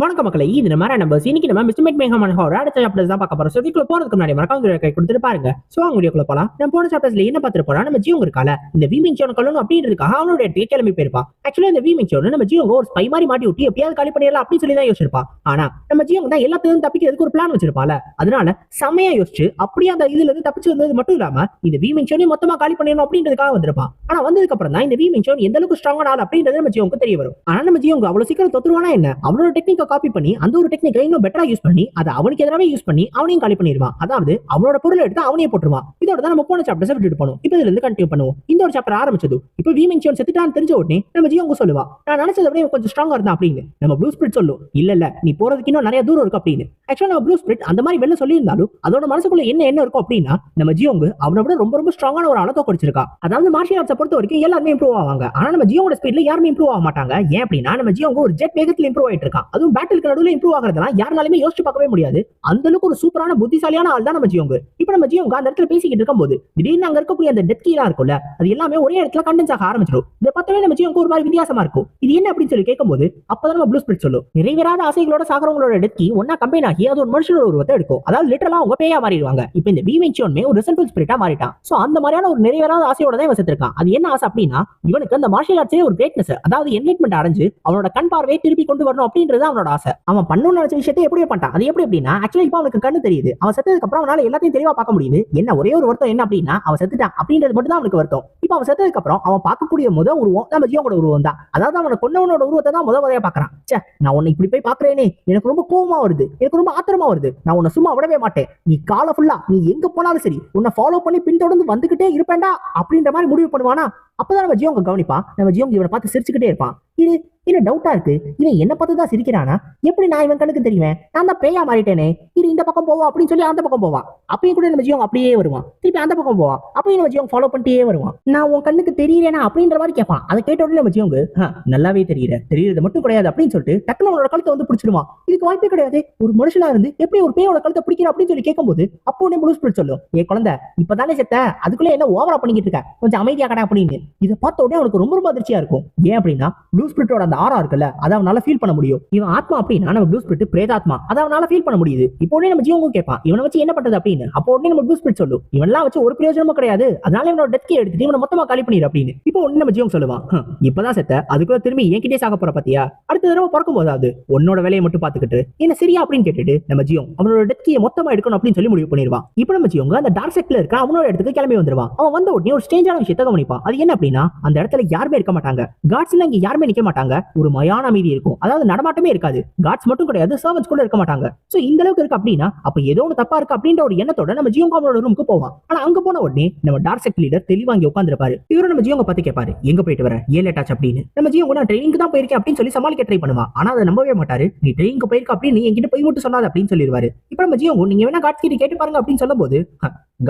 வணக்க மக்களை இது நம்ம நம்பர்ஸ் இன்னைக்கு நம்ம மிஸ்டர் மேகமான ஹோர் அடுத்த சாப்டர்ஸ் தான் பார்க்க போறோம். இதுக்குள்ள போறதுக்கு முன்னாடி மறக்காம கை கொடுத்துட்டு பாருங்க. சோ அவங்க போலாம். நம்ம போன சாப்டர்ஸ்ல என்ன பார்த்துட்டு போறோம்? நம்ம ஜியோங்க இருக்கால. இந்த வீமிங் சோன் கல்லணும் அப்படின்றதுக்காக அவனோட இடத்துக்கு கிளம்பி போயிருப்பான் ஆக்சுவலா இந்த வீமிங் சோன் நம்ம ஜியோங்க ஒரு ஸ்பை மாதிரி மாட்டி விட்டு எப்படியாவது காலி பண்ணிடலாம் அப்படின்னு சொல்லி தான் யோசிச்சிருப்பா ஆனா நம்ம ஜியோங்க தான் எல்லாத்தையும் தப்பிக்கிறதுக்கு ஒரு பிளான் வச்சிருப்பால அதனால செமையா யோசிச்சு அப்படியே அந்த இதுல இருந்து தப்பிச்சு வந்தது மட்டும் இல்லாம இந்த வீமிங் சோனையும் மொத்தமா காலி பண்ணிடணும் அப்படின்றதுக்காக வந்திருப்பான். ஆனா வந்ததுக்கு அப்புறம் தான் இந்த வீமிங் சோன் எந்த அளவுக்கு ஸ்ட்ராங்கான ஆள் அப்படின்றது நம்ம ஜியோங்க தெரிய வரும். ஆனா நம்ம ஜியோங்க அவ்வளவு சீக்கிரம் தொத்துருவானா என்ன? அவனோட டெக்னிக்கை காப்பி பண்ணி அந்த ஒரு டெக்னிக்கை இன்னும் பெட்டரா யூஸ் பண்ணி அதை அவனுக்கு எதிராக யூஸ் பண்ணி அவனையும் காலி பண்ணிடுவான். அதாவது அவனோட பொருளை எடுத்து அவனையே போட்டுருவான். இதோட தான் நம்ம போன சாப்டர்ஸ் விட்டுட்டு போனோம். இப்போ இதுல இருந்து கண்டினியூ பண்ணுவோம். இந்த ஒரு சாப்டர் ஆரம்பிச்சது. இப்போ வீமிங் சியோன் செத்துட்டான்னு தெரிஞ்ச உடனே நம்ம ஜியோங்க சொல்லுவா நான் நினைச்சதை விட கொஞ்சம் ஸ்ட்ராங்கா இருந்தா அப்படின்னு. நம்ம ப்ளூ ஸ்பிரிட் சொல்லும் இல்ல இல்ல நீ போறதுக்கு இன்னும் நிறைய தூரம் இருக்கு அப்படின்னு. ஆக்சுவலா நம்ம ப்ளூ ஸ்பிரிட் அந்த மாதிரி வெளில சொல்லியிருந்தாலும் அதோட மனசுக்குள்ள என்ன என்ன இருக்கும் அப்படின்னா நம்ம ஜியோங்க அவனை விட ரொம்ப ரொம்ப ஸ்ட்ராங்கான ஒரு அளத்தை குடிச்சிருக்கா அதாவது மார்ஷியல் ஆர்ட்ஸை பொறுத்த வரைக்கும் எல்லாருமே இம்ப்ரூவ் ஆவாங்க. ஆனா நம்ம ஜியோட ஸ்பீட்ல யாருமே இம்ப்ரூவ் ஆக மாட்டாங்க. ஏன் அப்படின்னா நம்ம ஜியோங்க ஒரு ஜெட் வேகத்தில் இம்ப்ரூவ் ஆயிட்டு இருக்கான். அதுவும் பேட்டிலுக்கு நடுவில் இம்ப்ரூவ் ஆகிறதுலாம் யாருனாலுமே யோசிச்சு பார்க்கவே முடியாது. அந்த அளவுக்கு ஒரு சூப்பரான புத்திசாலியான ஆள் தான் நம்ம ஜியோங்க. இப்போ நம்ம ஜியோங்க அந்த இடத்துல பேசிக்கிட்டு இருக்கும்போது திடீர்னு அங்க இருக்கக்கூடிய அந்த டெத் கீழா இருக்கும்ல அது எல்லாமே ஒரே இடத்துல கண்டென்ஸ் ஆக ஆரம்பிச்சிடும். இதை பார்த்தவே நம்ம ஜியோங்க ஒரு மாதிரி வித்தியாசமா இருக்கும். இது என்ன அப்படின்னு சொல்லி கேட்கும்போது அப்பதான் நம்ம ப்ளூ ஸ்பிரிட் சொல்லும். நிறைவேறாத ஆசைகளோட சாகரவங்களோட டெத் கீ ஒன்னா கம்பைன் ஆகி அது ஒரு மனுஷனோட உருவத்தை எடுக்கும். அதாவது லிட்டரலா அவங்க பேயா மாறிடுவாங்க. இப்போ இந்த வீமென்ஷோன்மே ஒரு ரிசன்பிள் ஸ்பிரிட்டா மாறிட்டான். சோ அந்த மாதிரியான ஒரு நிறைவேறாத ஆசையோட தான் இவன் அது என்ன ஆசை அப்படின்னா இவனுக்கு அந்த மார்ஷியல் ஆர்ட்ஸே ஒரு கிரேட்னஸ் அதாவது என்லைட்மெண்ட் அடைஞ்சு அவனோட கண் பார்வையை திருப்பி கொண்டு வரணும் அப்படின்றது அவனோட ஆசை. அவன் பண்ணணும்னு நினைச்ச விஷயத்தை எப்படி பண்ணிட்டான். அது எப்படி அப்படின்னா ஆக்சுவலி இப்போ அவனுக்கு கண்ணு தெரியுது. அவன் செத்ததுக்கு அப்புறம் அவனால எல்லாத்தையும் தெளிவா பார்க்க முடியுது. என்ன ஒரே ஒரு வருத்தம் என்ன அப்படின்னா அவன் செத்துட்டான் அப்படின்றது மட்டும் தான் அவனுக்கு வருத்தம். இப்போ அவன் செத்ததுக்கு அப்புறம் அவன் பார்க்கக்கூடிய முத உருவம் நம்ம ஜியோட உருவம் தான். அதாவது அவனை கொன்னவனோட உருவத்தை தான் முத முறையா பாக்குறான் சே நான் உன்னை இப்படி போய் பாக்குறேனே எனக்கு ரொம்ப கோவமா வருது. எனக்கு ரொம்ப ஆத்திரமா வருது. நான் உன்னை சும்மா விடவே மாட்டேன். நீ காலை ஃபுல்லா நீ எங்க போனாலும் சரி உன்னை ஃபாலோ பண்ணி பின்தொடர்ந்து வந்துகிட்டே இருப்பேன்டா அப்படின்ற மாதிரி முடிவு பண்ணுவானா? அப்பதான் நம்ம ஜியோங்க கவனிப்பான் நம்ம ஜியோங்க இவனை பார்த்து சிரிச்சுக்கிட்டே இருப்பான். இது இல்லை டவுட்டா இருக்கு. இவன் என்ன பார்த்து தான் சிரிக்கிறானா? எப்படி நான் இவன் கண்ணுக்கு தெரியுவேன் நான் தான் பேயா மாறிட்டேனே. இது இந்த பக்கம் போவா அப்படின்னு சொல்லி அந்த பக்கம் போவான் அப்பயும் கூட நம்ம ஜியோங்க அப்படியே வருவான். திருப்பி அந்த பக்கம் போவான். அப்பயும் நம்ம ஜியோங்க ஃபாலோ பண்ணிட்டே வருவான். நான் உன் கண்ணுக்கு தெரியறேனா அப்படின்ற மாதிரி கேட்பான். அதை கேட்ட உடனே நம்ம ஜியோங்க நல்லாவே தெரியல. தெரியறது மட்டும் கிடையாது அப்படின்னு சொல்லிட்டு டக்குனு அவனோட கழுத்தை வந்து பிடிச்சிருவான் இதுக்கு வாய்ப்பே கிடையாது. ஒரு மனுஷனா இருந்து எப்படி ஒரு பேயோட கழுத்தை பிடிக்கிற அப்படின்னு சொல்லி கேட்கும்போது அப்போ உடனே ப்ளூ ஸ்பிரிட் சொல்லும். ஏ குழந்தை இப்பதானே செத்த? அதுக்குள்ள என்ன ஓவரா பண்ணிக்கிட்டு இருக்க? கொஞ்சம் அமைதியா கடை அப்படின்னு. இதை பார்த்த உடனே அவனுக்கு ரொம்ப ரொம்ப அதிர்ச்சியா இருக்கும். ஏன் அப்படின்னா ப்ளூ ஸ்பிரிட்டோட அந்த ஆரா இருக்குல்ல அதை அவனால ஃபீல் பண்ண முடியும். இவன் ஆத்மா அப்படின்னா நம்ம ப்ளூ ஸ்பிரிட் பிரேதாத்மா. அதை அவனால ஃபீல் பண்ண முடியுது. இப்போ உடனே நம்ம ஜீவங்க கேட்பான். இவனை வச்சு என்ன பண்றது அப்படின்னு. அப்போ உடனே நம்ம ப்ளூ ஸ்பிரிட் சொல்லும். இவன்லாம் வச்சு ஒரு பிரயோஜனமும் கிடையாது. அதனால இவனோட டெத்கே எடுத்துட்டு இவனை மொத்தமா காலி பண்ணிடு அப்படின்னு. இப்போ உடனே நம்ம ஜீவங்க சொல்லுவான். இப்பதான் செத்த. அதுக்குள்ள திரும்பி என்கிட்டே சாக போற பாத்தியா? அடுத்த தடவை பிறக்கும் போதாவது. உன்னோட வேலையை மட்டும் பாத்துக்கிட்டு என்ன சரியா? அப்படின்னு கேட்டுட்டு நம்ம ஜியோங் அவனோட டெத்கியை மொத்தமா எடுக்கணும் அப்படின்னு சொல்லி முடிவு பண்ணிடுவான். இப்போ நம்ம ஜியோங்க அந்த டார்க் செக்ல இருக்க அவனோட இடத்துக்கு கிளம்பி வந்துருவான். அவன் வந்த உடனே ஒரு ஸ்டேஞ்சான விஷயத்தை கவனிப்பான். அது என்ன அப்படின்னா அந்த இடத்துல யாருமே இருக்க மாட்டாங்க. காட்ஸ்ல இங்க யாருமே நிக்க மாட்டாங்க. ஒரு மயான அமைதி இருக்கும். அதாவது நடமாட்டமே இருக்காது. காட்ஸ் மட்டும் கிடையாது. சர்வன்ஸ் கூட இருக்க மாட்டாங்க. சோ இந்த அளவுக்கு இருக்கு அப்படின்னா அப்ப ஏதோ ஒன்று தப்பா இருக்கு அப்படின்ற ஒரு எண்ணத்தோட நம்ம ஜியோங்காவோட ரூமுக்கு போவான். ஆனா அங்க போன உடனே நம்ம டார்க் செக்ட் லீடர் தெளிவாங்கி உட்காந்துருப்பாரு இவரும் நம்ம ஜியோங்க பத்தி கேட்பாரு எங்க போயிட்டு வர? ஏன் லேட் ஆச்சு அப்படின்னு. நம்ம ஜியோங்க நான் ட்ரெயினிங் தான் போயிருக்கேன் அப்படின்னு சொல்லி சமாளிக்க ட்ரை பண்ணுவான் ஆனா அதை நம்பவே மாட்டாரு. நீ ட்ரெயினுக்கு போயிருக்க அப்படின்னு நீ என்கிட்ட போய் மட்டும் சொல்லாத அப்படின்னு சொல்லிடுவாரு இப்ப நம்ம ஜியோங்க நீங்க வேணா காட்ஸ் கிட்ட கேட்டு பாருங்க அப்படின்னு சொல்லும்போது